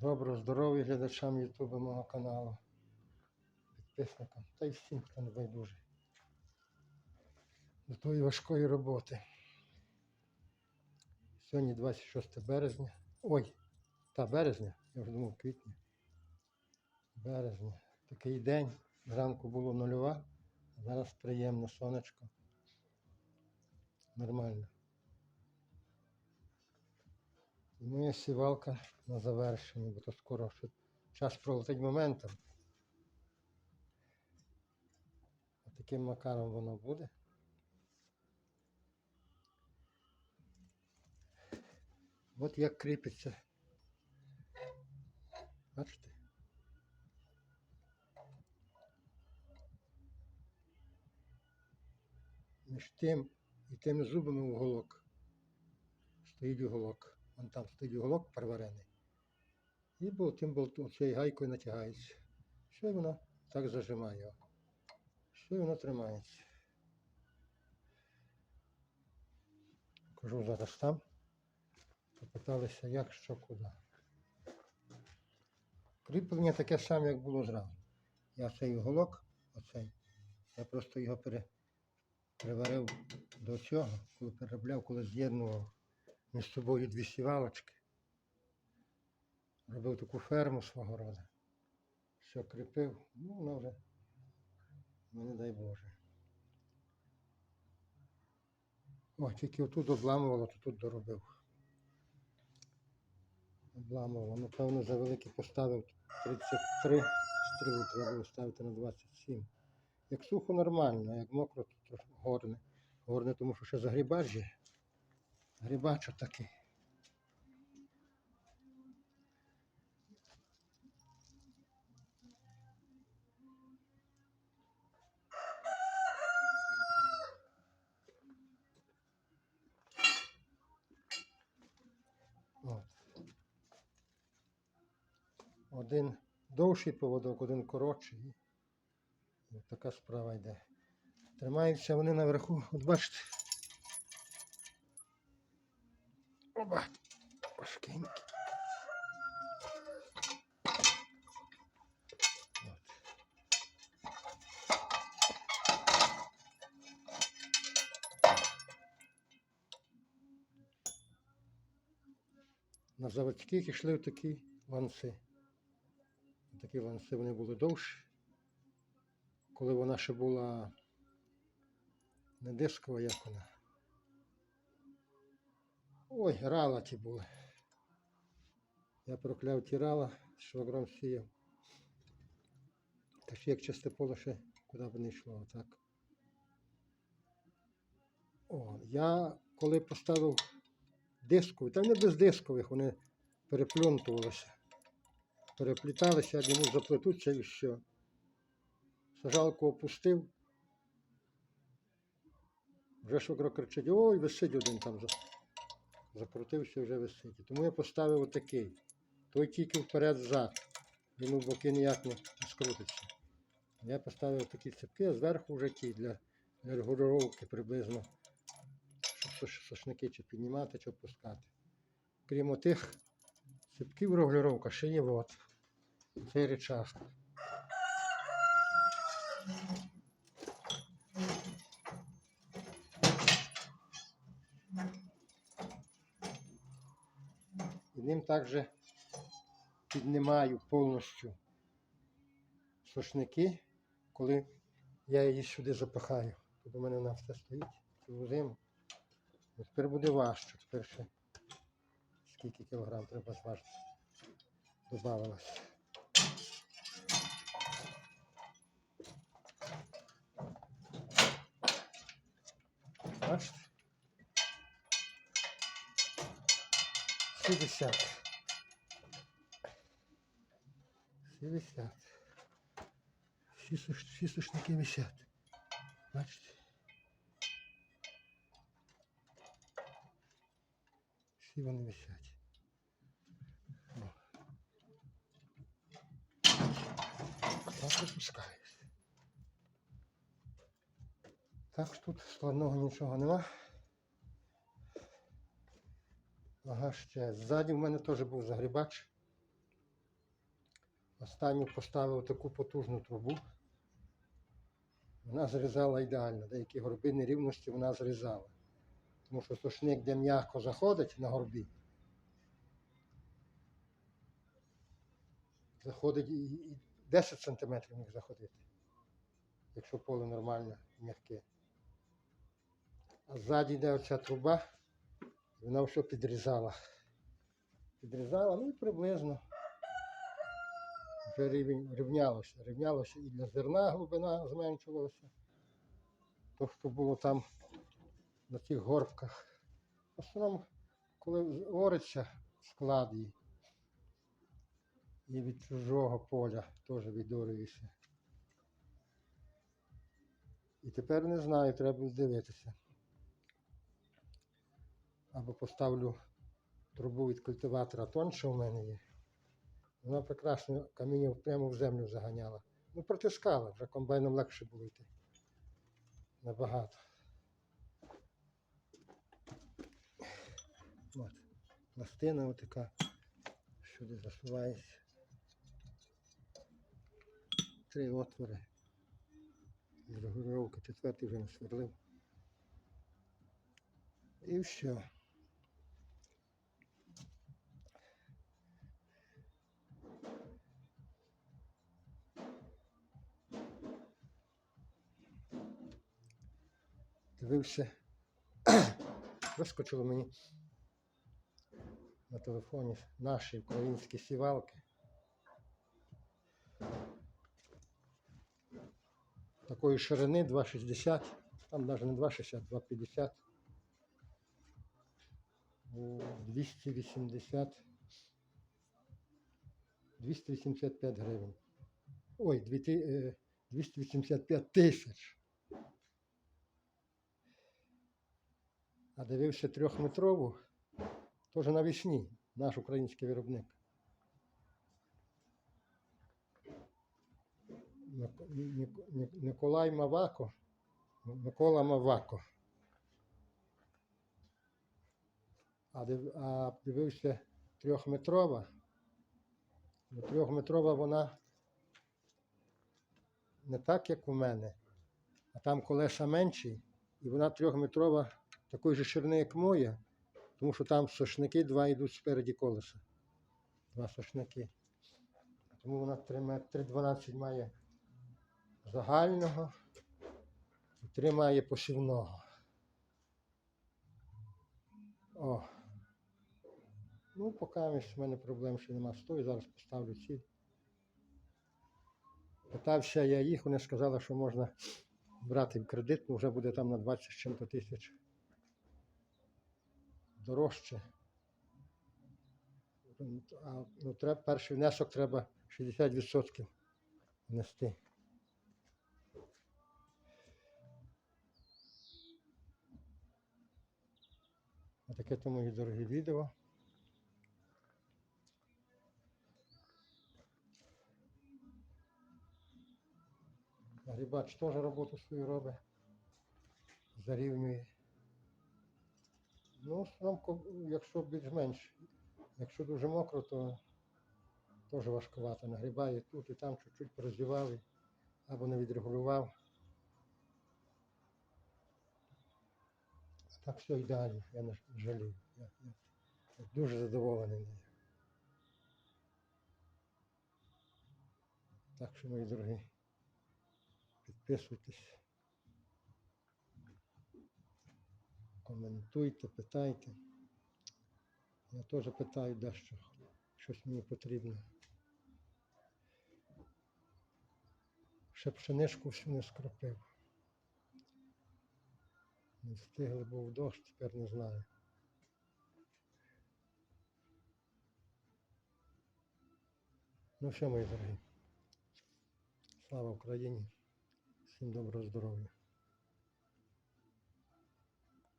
Доброго здоров'я глядачам Ютуба мого каналу, підписникам та й всім, хто не байдужий до тої важкої роботи. Сьогодні 26 березня. Ой, та березня, я вже думав квітня. Березня. Такий день. Зранку було нульова, зараз приємно сонечко. Нормально. І моя сівалка на завершенні, бо то скоро що час пролетить моментом. Таким макаром воно буде. От як кріпиться. Бачите? Між тим і тими зубами уголок. Стоїть уголок. Вон там стоїть уголок переварений. І тим болтом цією гайкою натягається. Що воно так зажимає. Що воно тримається. Кажу зараз там. Попиталися, як, що, куди. Кріплення таке саме, як було зразу. Я цей уголок, оцей, я просто його пере, приварив до цього, коли переробляв, коли з'єднував між собою дві сівалочки. Робив таку ферму свого роду. Все кріпив, ну воно ну не дай Боже. О, тільки отут обламувало, то тут доробив. Обламувало. Ну, певно, за великий поставив 33 стрілу треба було ставити на 27. Як сухо нормально, як мокро, то горне. Горне, тому що ще загрібач є. Грибач отакий. От. Один довший поводок, один коротший. Така справа йде. Тримаються вони наверху, от бачите. Оба. Важкенькі. На заводських йшли в такі ланци. Такі ланци вони були довші. Коли вона ще була не дискова, як вона. Ой, рала ті були. Я прокляв ті рала, швагром сіяв. Так що як чисте поле ще куди б не йшло, отак. О, я коли поставив дискові, там не без дискових, вони переплюнтувалися, перепліталися, я думав, заплетуться і все. Сажалку опустив. Вже швагро кричить, ой, висить один там. За- Закрутився, вже висить. Тому я поставив отакий. Той тільки вперед-зад. Він у боки ніяк не скрутиться. Я поставив такі цепки, а зверху вже ті для, регулювання приблизно, щоб сошники чи піднімати, чи опускати. Крім тих цепків регулювання, ще є от. Цей речах. Ним також піднімаю повністю сушники, коли я її сюди запихаю. Тут у мене все стоїть цю зиму. Тепер буде важче. Тепер ще скільки кілограм треба зважити. Добавилось. Бачите? 60. 60. Всі, всі сушники висять. Бачите? Всі вони висять. Так опускаюсь. Так що тут складного нічого нема. Ага, ще. Ззаді в мене теж був загрібач. Останню поставив таку потужну трубу. Вона зрізала ідеально. Деякі горби нерівності вона зрізала. Тому що сушник, де м'яко заходить на горбі, заходить і, і 10 см міг заходити, якщо поле нормальне, м'яке. А ззаді йде оця труба, вона все підрізала. Підрізала, ну і приблизно вже рівень рівнялося. Рівнялося і для зерна глибина зменшувалася. То, що було там на цих горбках. В основному, коли ориться склад і, і від чужого поля теж відорюєшся. І тепер не знаю, треба дивитися. Або поставлю трубу від культиватора тонше в мене є. Вона прекрасно каміння прямо в землю заганяла. Ну, протискала, вже комбайном легше було йти. Набагато. От. Пластина отака, сюди засувається. Три отвори. З регулювання четвертий вже не сверлив. І все. Дивився. Вискочило мені на телефоні наші українські сівалки. Такої ширини 2,60, там навіть не 2,60, 2,50. О, 280, 285 гривень. Ой, дві ти- е, 285 тисяч. А дивився трьохметрову, теж навесні, наш український виробник. Мик- Мик- Мик- Миколай Мавако. Микола Мавако. А, дивився трьохметрова. Ну, Трьохметрова вона не так, як у мене, а там колеса менші, і вона трьохметрова такої же ширини, як моя, тому що там сошники два йдуть спереді колеса. Два сошники. Тому вона 3 метри 12 має загального і 3 має посівного. О. Ну, поки в мене проблем ще нема. Стою, зараз поставлю ці. Питався я їх, вони сказали, що можна брати в кредит, ну вже буде там на 20 з чим-то тисяч дорожче. А ну, треба, перший внесок треба 60% внести. Отаке то мої дорогі відео. Грибач теж роботу свою робить. Зарівнює. Ну, срамку, якщо більш-менш. Якщо дуже мокро, то теж важкувато. Нагрібає тут і там чуть-чуть порозівав або не відрегулював. А так все ідеально, я не жалію. Я, я, я дуже задоволений нею. Так що, мої дорогі, підписуйтесь. Коментуйте, питайте. Я теж питаю дещо, щось мені потрібно. Ще пшеничку всю не скропив. Не встигли, був дощ, тепер не знаю. Ну все, мої дорогі. Слава Україні. Всім доброго здоров'я.